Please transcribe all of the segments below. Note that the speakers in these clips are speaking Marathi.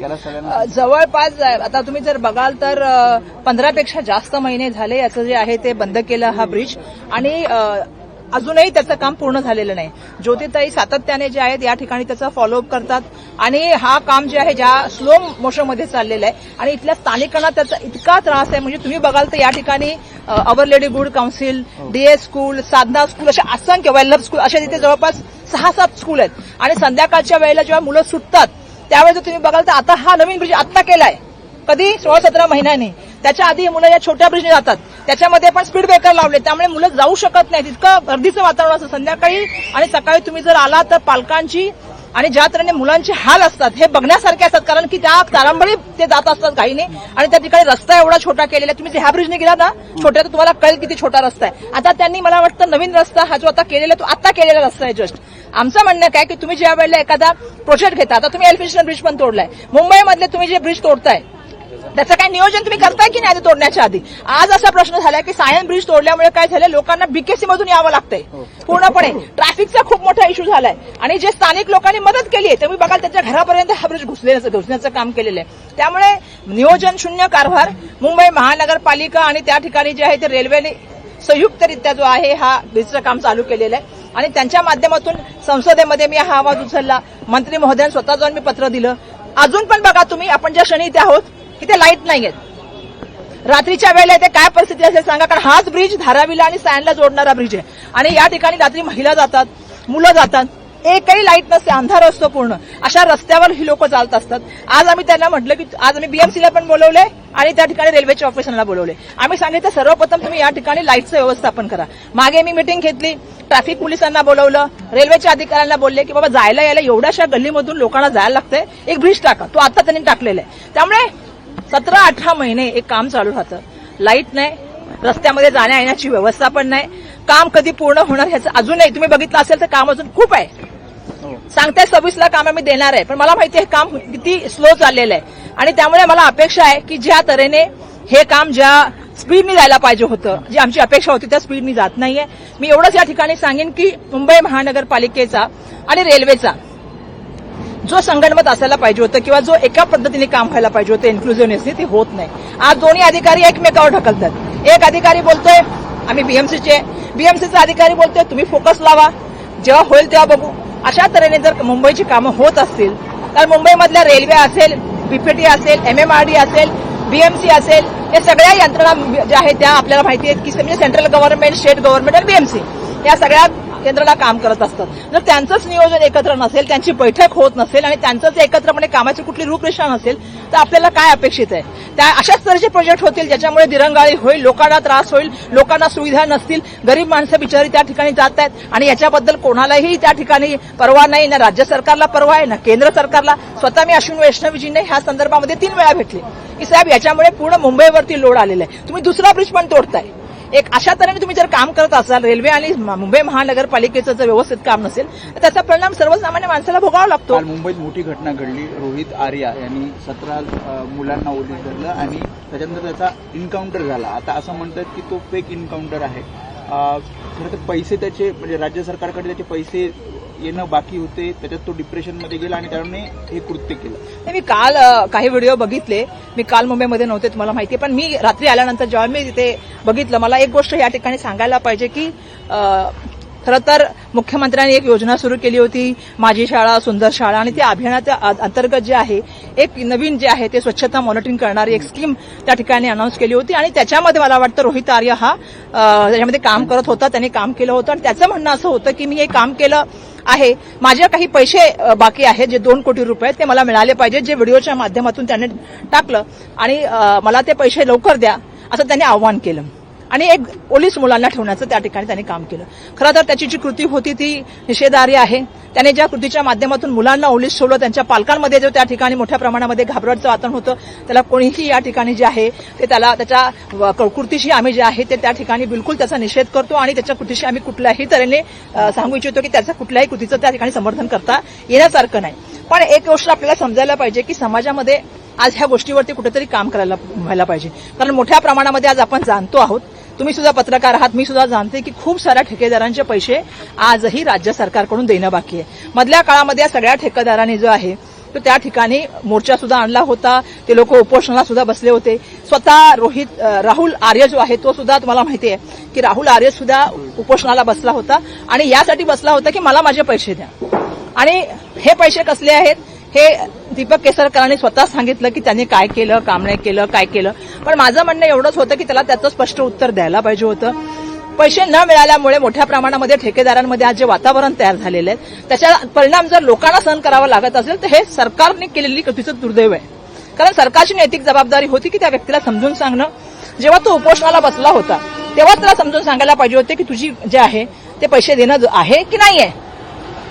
याला जवळपास आता तुम्ही जर बघाल तर पंधरा पेक्षा जास्त महिने झाले याचं जे आहे ते बंद केलं हा ब्रिज. आणि अजूनही त्याचं काम पूर्ण झालेलं नाही. ज्योतिताई सातत्याने जे आहेत या ठिकाणी त्याचा फॉलोअप करतात. आणि हा काम जे आहे ज्या स्लो मोशनमध्ये चाललेलं आहे आणि इथल्या स्थानिकांना त्याचा इतका त्रास आहे. म्हणजे तुम्ही बघाल तर या ठिकाणी our lady good counsel DS school Sadhana school अशा असंख्य वेल्लर स्कूल अशा तिथे जवळपास सहा सात स्कूल आहेत. आणि संध्याकाळच्या वेळेला जेव्हा मुलं सुटतात त्यावेळेस जर तुम्ही बघाल तर आता हा नवीन ब्रिज आत्ता केलाय. कधी? सोळा सतरा महिन्यांनी. त्याच्या आधी मुलं या छोट्या ब्रिजने जातात. त्याच्यामध्ये पण स्पीड ब्रेकर लावले. त्यामुळे मुलं जाऊ शकत नाहीत. इतकं गर्दीचं वातावरण असतं. संध्याकाळी आणि सकाळी तुम्ही जर आला तर पालकांची आणि ज्या तऱ्हेने मुलांचे हाल असतात हे बघण्यासारखे असतात. कारण की त्या तारांबळी ते जात असतात काहीने आणि त्या ठिकाणी रस्ता एवढा छोटा केलेला आहे. तुम्ही जर ह्या ब्रिजने गेला ना छोट्या तर तुम्हाला कळेल किती छोटा रस्ता आहे. आता त्यांनी मला वाटतं नवीन रस्ता हा जो आता केलेला तो आता केलेला रस्ता आहे जस्ट आमचं म्हणणं काय की तुम्ही ज्या वेळेला एखादा प्रोजेक्ट घेता आता तुम्ही एल्फिस्टन ब्रिज पण तोडलाय. मुंबईमधले तुम्ही जे ब्रिज तोडताय त्याचं काय नियोजन तुम्ही करताय की नाही आधी तोडण्याच्या आधी? आज असा प्रश्न झालाय की सायन ब्रिज तोडल्यामुळे काय झालं लोकांना बीकेसी मधून यावं लागतंय. पूर्णपणे ट्रॅफिकचा खूप मोठा इश्यू झालाय. आणि जे स्थानिक लोकांनी मदत केली आहे तुम्ही बघाल त्याच्या घरापर्यंत हा ब्रिज घुसलेलं घुसण्याचं काम केलेलं आहे. त्यामुळे नियोजन शून्य कारभार मुंबई महानगरपालिका आणि त्या ठिकाणी जे आहे ते रेल्वेने संयुक्तरित्या जो आहे हा ब्रिजचं काम चालू केलेलं आहे. आणि त्यांच्या माध्यमातून संसदेमध्ये मी हा आवाज उचलला. मंत्री महोदयांनी स्वतः जाऊन मी पत्र दिलं. अजून पण बघा तुम्ही आपण ज्या क्षणी इथे आहोत इथे लाइट नाहीयेत. रात्रीच्या वेळेला इथे काय परिस्थिती असेल सांगा कारण हाच ब्रिज धारावीला आणि सॅनला जोडणारा ब्रिज आहे. आणि या ठिकाणी रात्री महिला जातात मुलं जातात. एकही लाइट नसते अंधार असतो पूर्ण. अशा रस्त्यावर ही लोक चालत असतात. आज आम्ही त्यांना म्हटलं की आज आम्ही बीएमसीला पण बोलवले आणि त्या ठिकाणी रेल्वेच्या ऑफिसरला बोलवले. आम्ही सांगितलं सर्वप्रथम तुम्ही या ठिकाणी लाईटचं व्यवस्थापन करा. मागे मी मिटिंग घेतली ट्रॅफिक पोलिसांना बोलवलं रेल्वेच्या अधिकाऱ्यांना बोलले की बाबा जायला यायला एवढ्याशा गल्लीमधून लोकांना जायला लागतंय. एक ब्रिज टाका. तो आता त्यांनी टाकलेला आहे. त्यामुळे सतरा अठरा महिने एक काम चालू राहतं. लाइट नाही रस्त्यामध्ये जाण्या येण्याची व्यवस्था पण नाही. काम कधी पूर्ण होणार ह्याचं अजूनही तुम्ही बघितलं असेल तर काम अजून खूप आहे. सांगते सव्वीस सव्वीसला काम आम्ही देणार आहे. पण मला माहिती आहे हे काम किती स्लो चाललेलं आहे. आणि त्यामुळे मला अपेक्षा आहे की ज्या तऱ्हेने हे काम ज्या स्पीडनी जायला पाहिजे होतं जी आमची अपेक्षा होती त्या स्पीडनी जात नाहीये. मी एवढंच या ठिकाणी सांगेन की मुंबई महानगरपालिकेचा आणि रेल्वेचा जो संगणमत असायला पाहिजे होतं किंवा जो एका पद्धतीने काम व्हायला पाहिजे होतं इन्क्लुझिव्हनेसनी ते होत नाही. आज दोन्ही अधिकारी एकमेकावर ढकलतात. एक अधिकारी बोलतोय आम्ही बीएमसीचे बीएमसीचा अधिकारी बोलतोय तुम्ही फोकस लावा. जेव्हा होईल तेव्हा बघू. अशा तऱ्हेने जर मुंबईची कामं होत असतील तर मुंबईमधल्या रेल्वे असेल बीपीटी असेल एमएमआरडी असेल बीएमसी असेल या सगळ्या यंत्रणा ज्या आहेत त्या आपल्याला माहिती आहेत की म्हणजे सेंट्रल गव्हर्नमेंट स्टेट गव्हर्नमेंट आणि बीएमसी या सगळ्या केंद्राला काम करत असतात. जर त्यांचंच नियोजन एकत्र नसेल त्यांची बैठक होत नसेल आणि त्यांचंच एकत्रपणे म्हणजे कामाची कुठली रूपरेषा नसेल तर आपल्याला काय अपेक्षित आहे? त्या अशाच तऱ्हेचे प्रोजेक्ट होतील ज्याच्यामुळे दिरंगाळी होईल लोकांना त्रास होईल लोकांना सुविधा नसतील गरीब माणसं बिचारी त्या ठिकाणी जात आहेत आणि याच्याबद्दल कोणालाही त्या ठिकाणी परवा नाही. ना राज्य सरकारला परवा आहे ना केंद्र सरकारला. स्वतः मी अश्विन वैष्णवीजींना ह्या संदर्भामध्ये तीन वेळा भेटले. की साहेब याच्यामुळे पूर्ण मुंबईवरती लोड आलेला आहे. तुम्ही दुसरा ब्रिज पण तोडताय. एक अशा तऱ्हेने तुम्ही जर काम करत असाल रेल्वे आणि मुंबई महानगरपालिकेचं जर व्यवस्थित काम नसेल तर त्याचा परिणाम सर्वसामान्य माणसाला भोगावा लागतो. काल मुंबईत मोठी घटना घडली. रोहित आर्या यांनी सतरा मुलांना ओलीस धरलं आणि त्याच्यानंतर त्याचा इन्काउंटर झाला. आता असं म्हणतात की तो फेक इन्काउंटर आहे. खरं तर पैसे त्याचे म्हणजे राज्य सरकारकडे त्याचे पैसे येणं बाकी होते त्याच्यात तो डिप्रेशनमध्ये गेला आणि त्याने हे कृत्य केलं. मी काल काही व्हिडिओ बघितले. मी काल मुंबईमध्ये नव्हते तुम्हाला माहिती आहे. पण मी रात्री आल्यानंतर जेव्हा मी तिथे बघितलं मला एक गोष्ट या ठिकाणी सांगायला पाहिजे की खरं तर मुख्यमंत्र्यांनी एक योजना सुरू केली होती माझी शाळा सुंदर शाळा आणि त्या अभियानाच्या अ- अंतर्गत जे आहे एक नवीन जे आहे ते स्वच्छता मॉनिटरिंग करणारी एक स्कीम त्या ठिकाणी अनाऊन्स केली होती. आणि त्याच्यामध्ये मला वाटतं रोहित आर्य हा त्याच्यामध्ये काम करत होता त्यांनी काम केलं होतं. आणि त्याचं म्हणणं असं होतं की मी हे काम केलं आहे. माझे काही पैसे बाकी आहेत जे दोन कोटी रुपये आहेत, ते मला मिळाले पाहिजेत जे व्हिडिओच्या माध्यमातून त्याने टाकलं. आणि मला ते पैसे लवकर द्या असं त्यांनी आव्हान केलं. आणि एक पोलीस मुलांना ठेवण्याचं त्या ठिकाणी त्यांनी काम केलं. खरं तर त्याची जी कृती होती ती निषेधार्य आहे. त्याने ज्या कृतीच्या माध्यमातून मुलांना ओलीस ठेवलं त्यांच्या पालकांमध्ये जो त्या ठिकाणी मोठ्या प्रमाणामध्ये घाबरटचं वातावरण होतं त्याला कोणीही या ठिकाणी जे आहे ते त्याला त्याच्या कृतीशी आम्ही जे आहे ते त्या ठिकाणी बिलकुल त्याचा निषेध करतो आणि त्याच्या कृतीशी आम्ही कुठल्याही तऱ्हेने सांगू इच्छितो की त्याच्या कुठल्याही कृतीचं त्या ठिकाणी समर्थन करता येण्यासारखं नाही. पण एक गोष्ट आपल्याला समजायला पाहिजे की समाजामध्ये आज ह्या गोष्टीवरती कुठेतरी काम करायला व्हायला पाहिजे. कारण मोठ्या प्रमाणामध्ये आज आपण जाणतो आहोत तुम्ही सुद्धा पत्रकार आहात मी सुद्धा जाणते की खूप साऱ्या ठेकेदारांचे पैसे आजही राज्य सरकारकडून देणं बाकी आहे. मधल्या काळामध्ये या सगळ्या ठेकेदारांनी जो आहे तो त्या ठिकाणी मोर्चा सुद्धा आणला होता. ते लोक उपोषणाला सुद्धा बसले होते. स्वतः रोहित राहुल आर्य जो आहे तो सुद्धा तुम्हाला माहिती आहे की राहुल आर्य सुद्धा उपोषणाला बसला होता आणि यासाठी बसला होता की मला माझे पैसे द्या. आणि हे पैसे कसले आहेत? हे दीपक केसरकरांनी स्वतः सांगितलं की त्यांनी काय केलं काम नाही केलं काय केलं. पण माझं म्हणणं एवढंच होतं की त्याला त्याचं स्पष्ट उत्तर द्यायला पाहिजे होतं. पैसे न मिळाल्यामुळे मोठ्या प्रमाणामध्ये ठेकेदारांमध्ये आज जे वातावरण तयार झालेलं आहे त्याचा परिणाम जर लोकांना सहन करावा लागत असेल तर हे सरकारने केलेली कृतीचं दुर्दैव आहे. कारण सरकारची नैतिक जबाबदारी होती की त्या व्यक्तीला समजून सांगणं. जेव्हा तो उपोषणाला बसला होता तेव्हाच त्याला समजून सांगायला पाहिजे होते की तुझी जे आहे ते पैसे देणं आहे की नाही आहे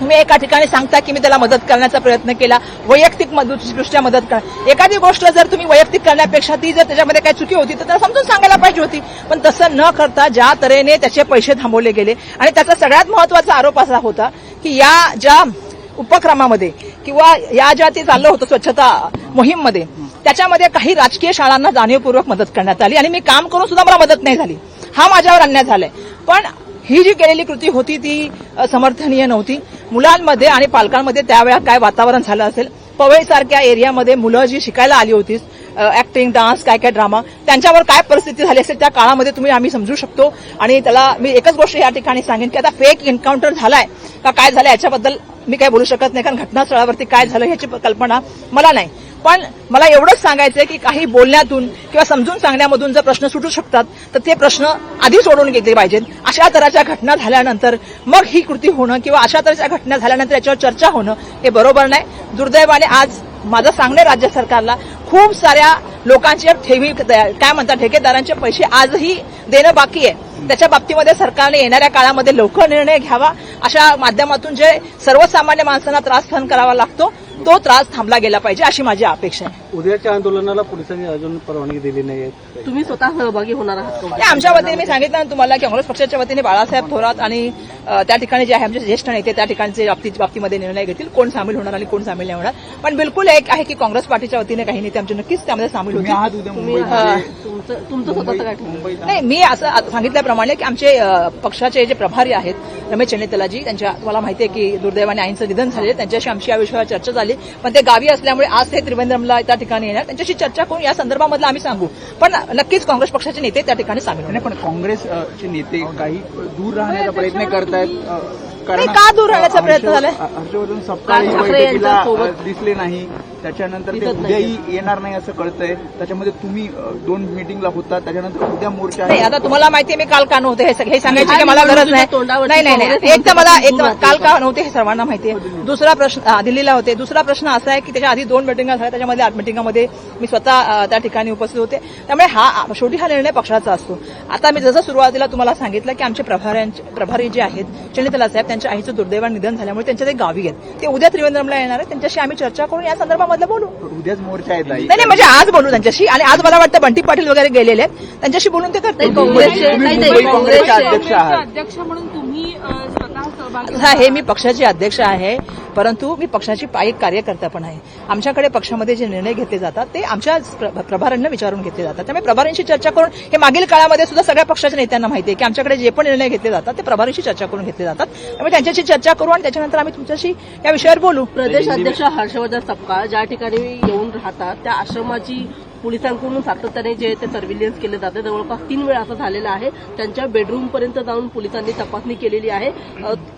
तुम्ही एका ठिकाणी सांगता की मी त्याला मदत करण्याचा प्रयत्न केला. वैयक्तिक दृष्ट्या मदत करा. एखादी गोष्ट जर तुम्ही वैयक्तिक करण्यापेक्षा ती जर त्याच्यामध्ये काही चुकी होती तर त्याला समजून सांगायला पाहिजे होती. पण तसं न करता ज्या तऱ्हेने त्याचे पैसे थांबवले गेले आणि त्याचा सगळ्यात महत्त्वाचा आरोप असा होता की या ज्या उपक्रमामध्ये किंवा या ज्या ते चाललं होतं स्वच्छता मोहीममध्ये त्याच्यामध्ये काही राजकीय शाळांना जाणीवपूर्वक मदत करण्यात आली. आणि मी काम करून सुद्धा मला मदत नाही झाली. हा माझ्यावर अन्याय झालाय. पण ही जी केलेली कृती होती ती समर्थनीय नव्हती. मुलांमध्ये आणि पालकांमध्ये त्यावेळा काय वातावरण झालं असेल? पवईसारख्या एरियामध्ये मुलं जी शिकायला आली होतीस ऍक्टिंग डान्स काय काय ड्रामा त्यांच्यावर काय परिस्थिती झाली असेल त्या काळामध्ये तुम्ही आम्ही समजू शकतो. आणि त्याला मी एकच गोष्ट या ठिकाणी सांगेन की आता फेक एन्काउंटर झालाय. का काय झालं याच्याबद्दल मी काय बोलू शकत नाही कारण घटनास्थळावरती काय झालं याची कल्पना मला नाही. पण मला एवढंच सांगायचंय की काही बोलण्यातून किंवा समजून सांगण्यामधून जर प्रश्न सुटू शकतात तर ते प्रश्न आधी सोडून घेतले पाहिजेत. अशा तऱ्हेच्या घटना झाल्यानंतर मग ही कृती होणं किंवा अशा तऱ्हेच्या घटना झाल्यानंतर याच्यावर चर्चा होणं हे बरोबर नाही. दुर्दैवाने आज माझं सांगणं राज्य सरकारला खूप साऱ्या लोकांचे ठेवी काय म्हणतात ठेकेदारांचे पैसे आजही देणं बाकी आहे. त्याच्या बाबतीमध्ये सरकारने येणाऱ्या काळामध्ये लवकर निर्णय घ्यावा. अशा माध्यमातून जे सर्वसामान्य माणसांना त्रास सहन करावा लागतो तो त्रास थांबला गेला पाहिजे अशी माझी अपेक्षा आहे. उद्याच्या आंदोलनाला पोलिसांनी अजून परवानगी दिली नाहीये. तुम्ही स्वतः सहभागी होणार आहात का? आणि आमच्या वतीने मी सांगितलं ना तुम्हाला की काँग्रेस पक्षाच्या वतीने बाळासाहेब थोरात आणि अ, त्या ठिकाणी जे आहे आमचे ज्येष्ठ नेते त्या ठिकाणचे बाबतीमध्ये निर्णय घेतील. कोण सामील होणार आणि कोण सामील नाही होणार. पण बिलकुल एक आहे की काँग्रेस पार्टीच्या वतीने काही नेते आमचे नक्कीच त्यामध्ये सामील होतील. तुम्ही तुमचं तुमचं स्वतःचं काय ठरलं? नाही मी असं आता सांगितल्याप्रमाणे की आमचे अ, पक्षाचे जे प्रभारी आहेत रमेश चन्नेतलाजी त्यांच्या तुम्हाला माहिती आहे की दुर्दैवाने आईंचं निधन झाले त्यांच्याशी आमची या विषयावर चर्चा झाली. पण ते गावी असल्यामुळे आज ते त्रिवेंद्रमला त्या ठिकाणी येणार त्यांच्याशी चर्चा करून या संदर्भामधलं आम्ही सांगू पण नक्कीच काँग्रेस पक्षाचे नेते त्या ठिकाणी सामील होणार नाही पण काँग्रेसचे नेते काही दूर राहण्याचा प्रयत्न करतायत का दूर राहण्याचा प्रयत्न झालाय? हर्षवर्धन सपकाळ दिसले नाही त्याच्यानंतर ते. उद्याही येणार. नाही असं कळतंय. त्याच्यामध्ये तुम्ही दोन मिटिंगला होता. त्याच्यानंतर उद्या मोर्चा नाही आहे. आता तुम्हाला माहिती आहे मी काल का नव्हते हे सग- हे सांगायची की मला गरज नाही. नाही नाही एक तर मला एक काल का नव्हते हे सर्वांना माहिती आहे दुसरा प्रश्न दिल्लीला होते. दुसरा प्रश्न असा आहे की त्याच्या आधी दोन मिटिंगा झाल्या. त्याच्यामध्ये आठ मिटिंगामध्ये मी स्वतः त्या ठिकाणी उपस्थित होते. त्यामुळे हा शेवटी हा निर्णय पक्षाचा असतो. आता मी जसं सुरुवातीला तुम्हाला सांगितलं की आमचे प्रभाऱ्यांचे प्रभारी जे आहेत चंडितला साहेब त्यांच्या आईचं दुर्दैवान निधन झाल्यामुळे त्यांच्या ते गावी आहेत. ते उद्या त्रिवेंद्रमला येणार आहेत. त्यांच्याशी आम्ही चर्चा करून या संदर्भामधलं बोलू. उद्याच मोर्चा आहे ताई. नाही नाही म्हणजे आज बोलू त्यांच्याशी. आणि आज मला वाटतं बंटी पाटील वगैरे गेलेले आहेत. त्यांच्याशी बोलून ते करते काँग्रेसचे- तुम्ही मुंबई अध्यक्ष आहात. अध्यक्ष म्हणून तुम्ही अ, हा हे मी पक्षाचे अध्यक्ष आहे परंतु मी पक्षाची पायिक कार्यकर्ता पण आहे. आमच्याकडे पक्षामध्ये जे निर्णय घेतले जातात ते आमच्या प्र- विचारून घेतले जातात. त्यामुळे प्रभाऱ्यांशी चर्चा करून हे मागील काळामध्ये सुद्धा सगळ्या पक्षाच्या नेत्यांना माहिती आहे की आमच्याकडे जे पण निर्णय घेतले जातात ते प्रभारीशी चर्चा करून घेतले जातात. त्यामुळे त्यांच्याशी चर्चा करू आणि त्याच्यानंतर आम्ही तुमच्याशी या विषयावर बोलू. प्रदेश अध्यक्ष हर्षवर्धन सपकाळ ज्या ठिकाणी येऊन राहतात त्या आश्रमाची पोलिसांकडून सातत्याने जे ते सर्व्हिलन्स केले जाते. जवळपास तीन वेळा असं झालेलं आहे. त्यांच्या बेडरूम पर्यंत जाऊन पोलिसांनी तपासणी केलेली आहे.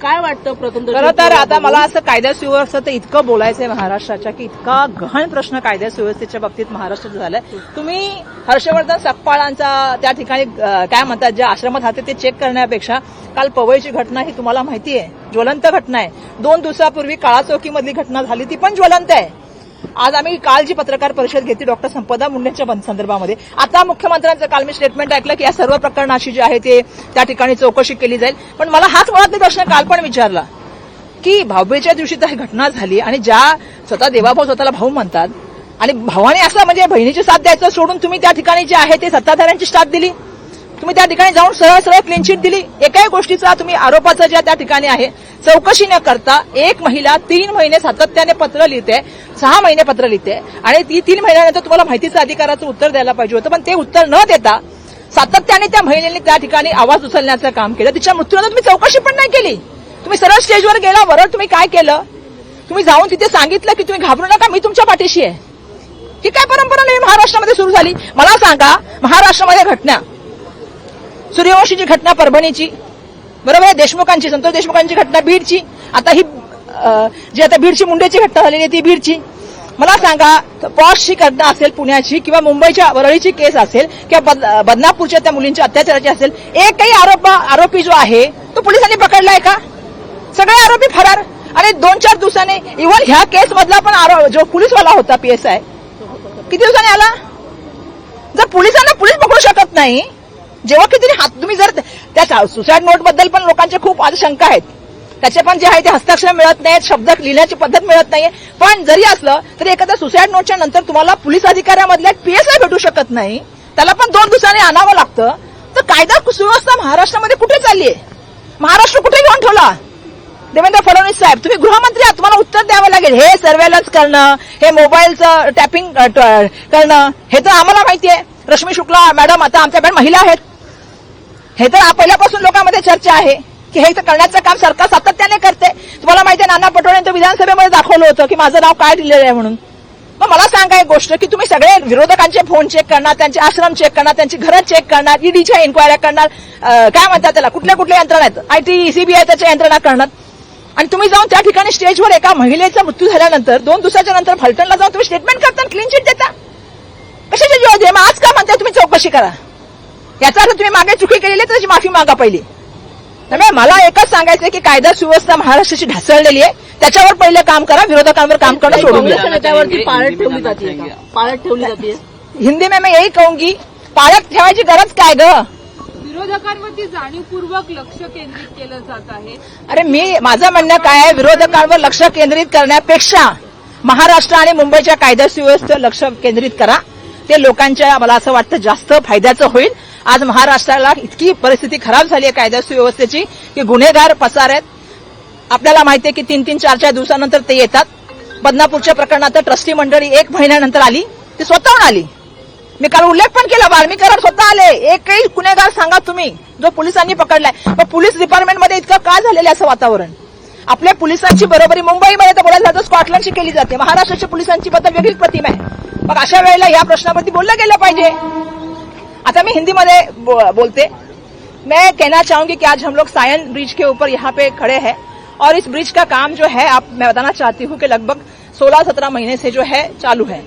काय वाटतं प्रथम खरं तर आता मला असं कायदा सुव्यवस्था इतकं बोलायचंय महाराष्ट्राच्या की इतका गहन प्रश्न कायदा सुव्यवस्थेच्या बाबतीत महाराष्ट्रात झालाय. तुम्ही हर्षवर्धन सकपाळांचा त्या ठिकाणी काय म्हणतात ज्या आश्रमात राहते ते चेक करण्यापेक्षा काल पवईची घटना ही तुम्हाला माहिती आहे ज्वलंत घटना आहे. दोन दिवसापूर्वी काळा चौकीमधली घटना झाली ती पण ज्वलंत आहे. आज आम्ही काल जी पत्रकार परिषद घेतली डॉक्टर संपदा मुंडेंच्या संदर्भामध्ये. आता मुख्यमंत्र्यांचं काल मी स्टेटमेंट ऐकलं की या सर्व प्रकरणाची जी आहे ते त्या ठिकाणी चौकशी केली जाईल. पण मला हाच मुळात प्रश्न काल पण विचारला की भाऊबीच्या दिवशी तर ही घटना झाली आणि ज्या स्वतः देवाभाऊ स्वतःला भाऊ म्हणतात आणि भावाने असं म्हणजे बहिणीची साथ द्यायचं सोडून तुम्ही त्या ठिकाणी जे आहे ते सत्ताधाऱ्यांची साथ दिली? तुम्ही त्या ठिकाणी जाऊन सरळ सरळ क्लीन चिट दिली. एकाही गोष्टीचा तुम्ही आरोपाचं ज्या त्या ठिकाणी आहे चौकशी न करता एक महिला तीन महिने सातत्याने पत्र लिहिते सहा महिने पत्र लिहिते आणि ती तीन महिन्यानंतर तुम्हाला माहितीचं अधिकाराचं उत्तर द्यायला पाहिजे होतं. पण ते उत्तर न देता सातत्याने त्या महिलेने त्या ठिकाणी आवाज उचलण्याचं काम केलं. तिच्या मृत्यूनंतर तुम्ही चौकशी पण नाही केली. तुम्ही सरळ स्टेजवर गेला वरळ तुम्ही काय केलं? तुम्ही जाऊन तिथे सांगितलं की तुम्ही घाबरू नका मी तुमच्या पाठीशी आहे. ही काय परंपरा नाही? महाराष्ट्रामध्ये सुरू झाली. मला सांगा महाराष्ट्रामध्ये घटना. सूर्यवंशीची घटना परभणीची. बरोबर आहे? देशमुखांची संतोष देशमुखांची घटना बीडची. आता ही जी आता बीडची मुंडेची घटना झालेली आहे ती बीडची. मला सांगा पॉशची घटना असेल पुण्याची किंवा मुंबईच्या वरळीची केस असेल किंवा बद- बदनापूरच्या त्या मुलींच्या अत्याचाराची असेल एकही आरोप आरोपी जो आहे तो पोलिसांनी पकडलाय का? सगळे आरोपी फरार. आणि दोन चार दिवसांनी इव्हन ह्या केस मधला पण आरो जो पोलीसवाला होता पीएसआय किती दिवसांनी आला? जर पोलिसांना पोलीस पकडू शकत नाही जेव्हा किती हात तुम्ही जर त्या सुसाईड नोटबद्दल पण लोकांचे खूप आज शंका आहेत. त्याचे पण जे आहे ते हस्ताक्षर मिळत नाहीत शब्द लिहिण्याची पद्धत मिळत नाहीये. पण जरी असलं तरी एखाद्या सुसाईड नोटच्या नंतर तुम्हाला पोलीस अधिकाऱ्यामधल्या पीएसआय भेटू शकत नाही. त्याला पण दोन दिवसांनी आणावं लागतं. तर कायदा सुव्यवस्था महाराष्ट्रामध्ये कुठे चालली आहे? महाराष्ट्र कुठे घेऊन ठेवला? देवेंद्र फडणवीस साहेब तुम्ही गृहमंत्री आहात तुम्हाला उत्तर द्यावं लागेल. हे सर्वेलन्स करणं हे मोबाईलचं टॅपिंग करणं हे तर आम्हाला माहिती आहे रश्मी शुक्ला मॅडम आता आमच्याकडे महिला आहेत. हे तर पहिल्यापासून लोकांमध्ये चर्चा आहे की हे तर करण्याचं काम सरकार सातत्याने करते. तुम्हाला माहिती आहे नाना पटोले विधानसभेमध्ये दाखवलं होतं की माझं नाव काय दिलेलं आहे म्हणून. मग मला सांगा एक गोष्ट की तुम्ही सगळे विरोधकांचे फोन चेक करणार त्यांचे आश्रम चेक करणार त्यांची घरं चेक करणार ईडीच्या इन्क्वायऱ्या करणार काय म्हणतात त्याला कुठल्या कुठल्या यंत्रणा आहेत? आयटी सीबीआय त्याच्या यंत्रणा करणार. आणि तुम्ही जाऊन त्या ठिकाणी स्टेजवर एका महिलेचा मृत्यू झाल्यानंतर दोन दिवसाच्या नंतर फलटणला जाऊन तुम्ही स्टेटमेंट करता क्लीन चिट देता? कशाची जीव मग आज का म्हणताय तुम्ही? चौकशी करा. याचा अर्थ तुम्ही मागे चुकी केलेली त्याची माफी मागा पहिली. त्यामुळे मला एकच सांगायचं आहे की कायदा सुव्यवस्था महाराष्ट्राची ढासळलेली आहे त्याच्यावर पहिलं काम करा विरोधकांवर काम करणं सोडून ठेवली जाते? पाळत ठेवली जाते. हिंदी में मैं यही कहूंगी पाळत ठेवायची गरज काय ग? विरोधकांवरती जाणीवपूर्वक लक्ष केंद्रित केलं जात आहे. अरे मी माझं म्हणणं काय आहे विरोधकांवर लक्ष केंद्रित करण्यापेक्षा महाराष्ट्र आणि मुंबईच्या कायदा सुव्यवस्थेवर लक्ष केंद्रित करा. ते लोकांच्या मला असं वाटतं जास्त फायद्याचं होईल. आज महाराष्ट्राला इतकी परिस्थिती खराब झाली आहे कायदा सुव्यवस्थेची की गुन्हेगार पसार आहेत. आपल्याला माहिती आहे की तीन तीन चार चार दिवसानंतर ते येतात. बदनापूरच्या प्रकरणात ट्रस्टी मंडळी एक महिन्यानंतर आली ती स्वतःहून आली. मी काल उल्लेख पण केला वाल्मी स्वतः आले. एकही गुन्हेगार सांगा तुम्ही जो पोलिसांनी पकडलाय. पण पोलीस डिपार्टमेंटमध्ये इतकं का झालेलं आहे असं वातावरण? आपल्या पोलिसांची बरोबरी मुंबईमध्ये तर बोलायला जातं स्कॉटलंडची केली जाते. महाराष्ट्राच्या पोलिसांची बद्दल वेगळीच प्रतिमा आहे. मग अशा वेळेला या प्रश्नावरती बोललं गेलं पाहिजे. आता मी हिंदी में बो- बोलते। मैं कहना चाहूँगी कि आज हम लोग सायन ब्रिज के ऊपर यहाँ पे खड़े हैं और इस ब्रिज का काम जो है, आप, मैं बताना चाहती हूँ कि लगभग 16-17 महीने से जो है, चालू है।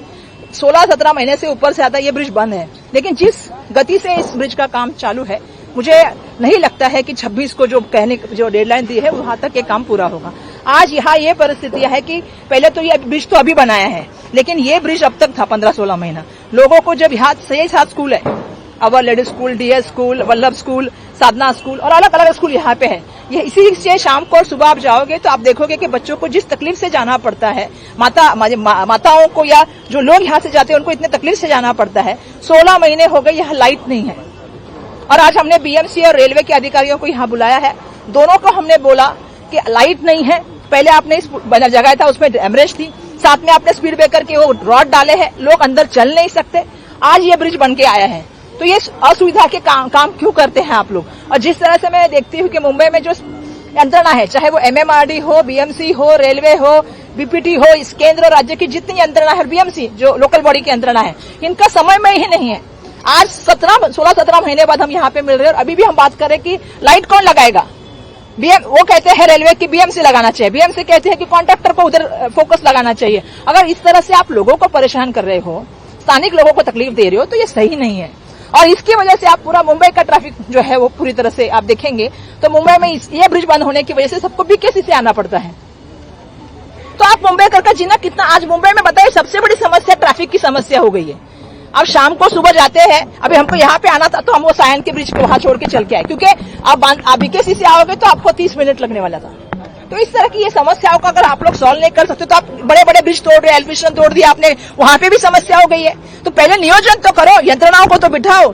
16-17 महीने से ऊपर से आता ये ब्रिज बंद है। लेकिन जिस गति से इस ब्रिज का काम चालू है, मुझे नहीं लगता है कि 26 को जो कहने जो डेडलाइन दी है, वहाँ तक ये काम पूरा होगा। आज यहाँ ये परिस्थिति है कि पहले तो ये ब्रिज तो अभी बनाया है, लेकिन ये ब्रिज अब तक था 15-16 महीना। लोगों को जब यहाँ से सात स्कूल है our ladies school, DS school, Vallabh school, Sadhana school और अलग अलग स्कूल यहाँ पे है। ये इसी से शाम को और सुबह आप जाओगे तो आप देखोगे कि बच्चों को जिस तकलीफ़ से जाना पड़ता है, माता मा- मा- माताओं को या जो लोग यहाँ से जाते हैं, उनको इतने तकलीफ़ से जाना पड़ता है। सोलह महीने हो गए, यहाँ लाइट नहीं है। और आज हमने बीएमसी और रेलवे के अधिकारियों को यहाँ बुलाया है। दोनों को हमने बोला कि लाइट नहीं है। पहले आपने इस जगह था, उसमें एमरेज थी। साथ में आपने स्पीड ब्रेकर के वो रॉड डाले हैं। लोग अंदर चल नहीं सकते। आज ये ब्रिज बन के आया है। तो ये असुविधा के काम, काम क्यों करते हैं आप लोग? और जिस तरह से मैं देखती हूँ कि मुंबई में जो यंत्रणा है चाहे वो एमएमआरडी हो बीएमसी हो रेलवे हो बीपीटी हो इस केंद्र राज्य की जितनी यंत्रणा है बीएमसी जो लोकल बॉडी की यंत्रणा है इनका समय में ही नहीं है। आज सत्रह सोलह सत्रह महीने बाद हम यहाँ पे मिल रहे हैं और अभी भी हम बात करें कि लाइट कौन लगाएगा? बीएम वो कहते हैं रेलवे की बीएमसी लगाना चाहिए। बीएमसी कहते हैं कि कॉन्ट्रैक्टर को उधर फोकस लगाना चाहिए। अगर इस तरह से आप लोगों को परेशान कर रहे हो स्थानिक लोगों को तकलीफ़ दे रहे हो तो ये सही नहीं है। और इसकी वजह से आप पूरा मुंबई का ट्रैफ़िक जो है वो पूरी तरह से आप देखेंगे तो मुंबई में ये ब्रिज बंद होने की वजह से सबको बीकेसी से आना पड़ता है। तो आप मुंबई करके जीना कितना आज मुंबई में बताइए, सबसे बड़ी समस्या ट्रैफ़िक की समस्या हो गई है। अब शाम को सुबह जाते हैं, अभी हमको यहाँ पे आना था तो हम वो सायन के ब्रिज को वहाँ छोड़ के चल के आए। क्योंकि आप बीकेसी से आओगे तो आपको तीस मिनट लगने वाला था। तो इस तरह की ये समस्याओं का अगर आप लोग सॉल्व नहीं कर सकते तो आप बड़े बड़े ब्रिज तोड़ रहे एलिवेशन तोड़ दिया आपने वहां पे भी समस्या हो गई है। तो पहले नियोजन तो करो यंत्रणाओं को तो बिठाओ।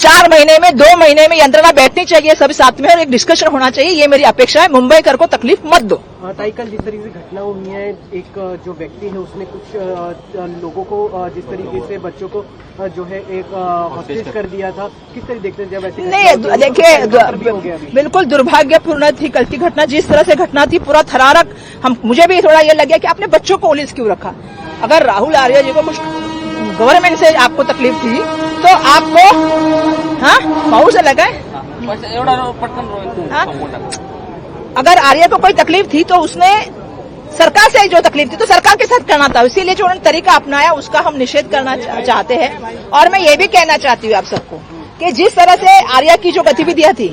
चार महीने में दो महीने में यंत्रणा बैठनी चाहिए सभी साथ में और एक डिस्कशन होना चाहिए ये मेरी अपेक्षा है। मुंबई कर को तकलीफ़ मत दो। ताई कल जिस तरीके से घटना हुई है एक जो व्यक्ति है उसने कुछ लोगों को जिस तरीके से बच्चों को जो है एक हॉस्टेज कर दिया था किस तरह देखते हैं जब ऐसी नहीं देखिए हो। बिल्कुल दुर्भाग्यपूर्ण थी कल की घटना जिस तरह से घटना थी पूरा थरारक हम मुझे भी थोड़ा ये लग गया कि आपने बच्चों को पुलिस क्यों रखा? अगर राहुल आर्य जी को कुछ गवर्नमेंट से आपको तकलीफ़ थी तो आपको हाँ बहुत से लगा है? अगर आर्या को कोई तकलीफ़ थी तो उसने सरकार से जो तकलीफ़ थी तो सरकार के साथ करना था। इसीलिए जो उन्होंने तरीका अपनाया, उसका हम निषेध करना चाहते हैं। और मैं ये भी कहना चाहती हूँ आप सबको कि जिस तरह से आर्या की जो गतिविधियाँ थी,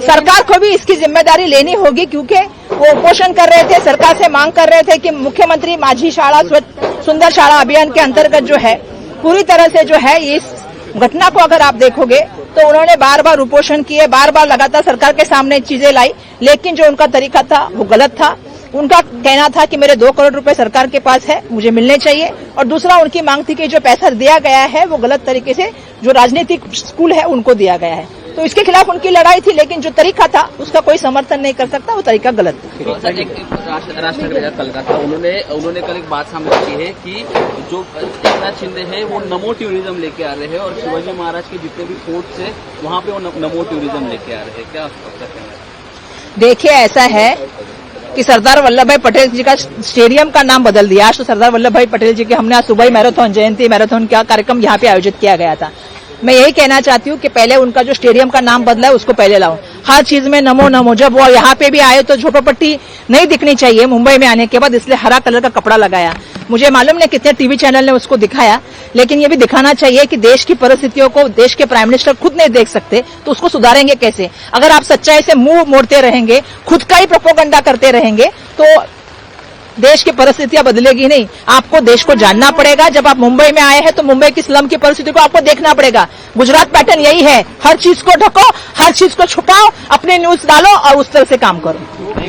सरकार को भी इसकी ज़िम्मेदारी लेनी होगी, क्योंकि वो उपोषण कर रहे थे, सरकार से मांग कर रहे थे कि मुख्यमंत्री माझी शाला स्वच्छ सुंदर शाला अभियान के अंतर्गत जो है पूरी तरह से जो है इस घटना को अगर आप देखोगे तो उन्होंने बार बार उपोषण किए बार बार लगातार सरकार के सामने चीज़ें लाई, लेकिन जो उनका तरीका था, वो गलत था। उनका कहना था कि मेरे दो करोड़ रुपए सरकार के पास है, मुझे मिलने चाहिए। और दूसरा, उनकी मांग थी कि जो पैसा दिया गया है, वो गलत तरीके से जो राजनीतिक स्कूल है, उनको दिया गया है। तो इसके खिलाफ उनकी लड़ाई थी लेकिन जो तरीका था उसका कोई समर्थन नहीं कर सकता वो तरीका गलत था। तो का का उन्होंने उन्होंने कल एक बात सामने रखी है कि जो एकनाथ शिंदे है वो नमो टूरिज़्म लेके आ रहे हैं और शिवाजी महाराज के जितने भी फोर्ट्स है वहाँ पे वो नमो टूरिज़्म लेके आ रहे हैं। क्या देखिए ऐसा है कि सरदार वल्लभ भाई पटेल जी का स्टेडियम का नाम बदल दिया। आज तो सरदार वल्लभ भाई पटेल जी के हमने आज सुबह ही मैराथन जयंती मैराथन का कार्यक्रम यहाँ पे आयोजित किया गया था। मैं यही कहना चाहती हूँ कि पहले उनका जो स्टेडियम का नाम बदला है, उसको पहले लाओ। हर चीज़ में नमो नमो, जब वो यहाँ पे भी आए तो झोपड़पट्टी नहीं दिखनी चाहिए, मुंबई में आने के बाद इसलिए हरा कलर का कपड़ा लगाया। मुझे मालूम नहीं कितने टीवी चैनल ने उसको दिखाया, लेकिन ये भी दिखाना चाहिए कि देश की परिस्थितियों को देश के प्राइम मिनिस्टर खुद नहीं देख सकते तो उसको सुधारेंगे कैसे? अगर आप सच्चाई से मुँह मोड़ते रहेंगे, खुद का ही प्रोपोगंडा करते रहेंगे तो देश की परिस्थितियाँ बदलेगी नहीं। आपको देश को जानना पड़ेगा। जब आप मुंबई में आए हैं तो मुंबई की स्लम की परिस्थिति को आपको देखना पड़ेगा। गुजरात पैटर्न यही है। हर चीज़ को ढको, हर चीज़ को छुपाओ, अपने न्यूज़ डालो और उस तरह से काम करो।